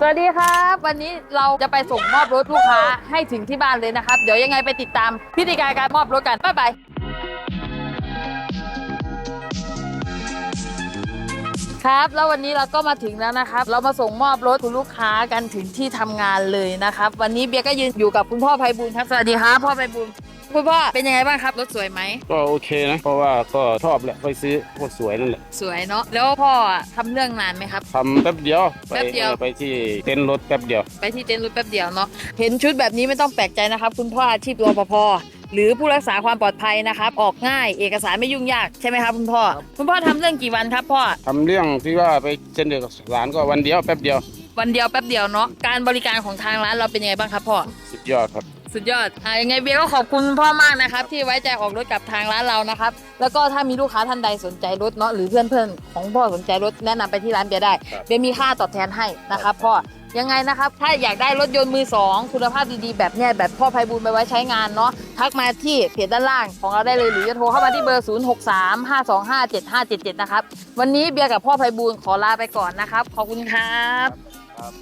สวัสดีครับ วันนี้เราจะไปส่งมอบรถลูกค้าให้ถึงที่บ้านเลยนะครับ เดี๋ยวยังไงไปติดตามพิธีการการมอบรถกัน บ๊ายบายครับ แล้ววันนี้เราก็มาถึงแล้วนะครับ เรามาส่งมอบรถคุณลูกค้ากันถึงที่ทำงานเลยนะครับ วันนี้เบียร์ก็ยืนอยู่กับคุณพ่อไพบูลย์ครับสวัสดีครับพ่อไพบูลย์ คุณพ่อเป็นยังไงบ้างครับรถสวยไหมก็โอเคนะ เพราะว่าก็ชอบแหละไปซื้อก็สวยนั่นแหละสวยเนาะแล้วพ่อทำเรื่องนานไหมครับ ทำแป๊บเดียวไปแป๊บเดียว ออไปที่เต็นท์รถแป๊บเดียว ไปที่เต็นท์รถแป๊บเดียวเนาะเห็นชุดแบบนี้ไม่ต้องแปลกใจนะครับ คุณพ่ออาชีพรปภหรือผู้รักษาความปลอดภัยนะครับออกง่ายเอกสารไม่ยุ่งยากใช่ไหมครับคุณพ่อคุณพ่อทำเรื่องกี่วันครับพ่อ ทำเรื่องที่ว่าไปเซ็นเอกสารก็วันเดียวแป๊บเดียว วันเดียวแป๊บเดียวเนาะการบริการของทางร้านเราเป็นยังไงบ้างครับพ่อ สุดยอดครับ สุดยอดอ่ายังไงเบียร์ก็ขอบคุณคุณพ่อมากนะครับ ที่ไว้ใจออกรถกับทางร้านเรานะครับ แล้วก็ถ้ามีลูกค้าท่านใดสนใจรถเนาะหรือเพื่อนๆของพ่อสนใจรถแนะนำไปที่ร้านเบียร์ได้ ครับ เบียร์มีค่าตอบแทนให้นะครับพ่อ ยังไงนะครับ ถ้าอยากได้รถยนต์มือสองคุณภาพดีๆ แบบเนี้ยแบบพ่อไพบูลย์ไปไว้ใช้งานเนาะทักมาที่เพจด้านล่างของเราได้เลยหรือจะโทรเข้ามาที่เบอร์ 0 6 3 5 2 5 7 5 7 7 นะครับ วันนี้เบียร์กับพ่อไพบูลย์ขอลาไปก่อนนะครับ ขอบคุณครับ ครับ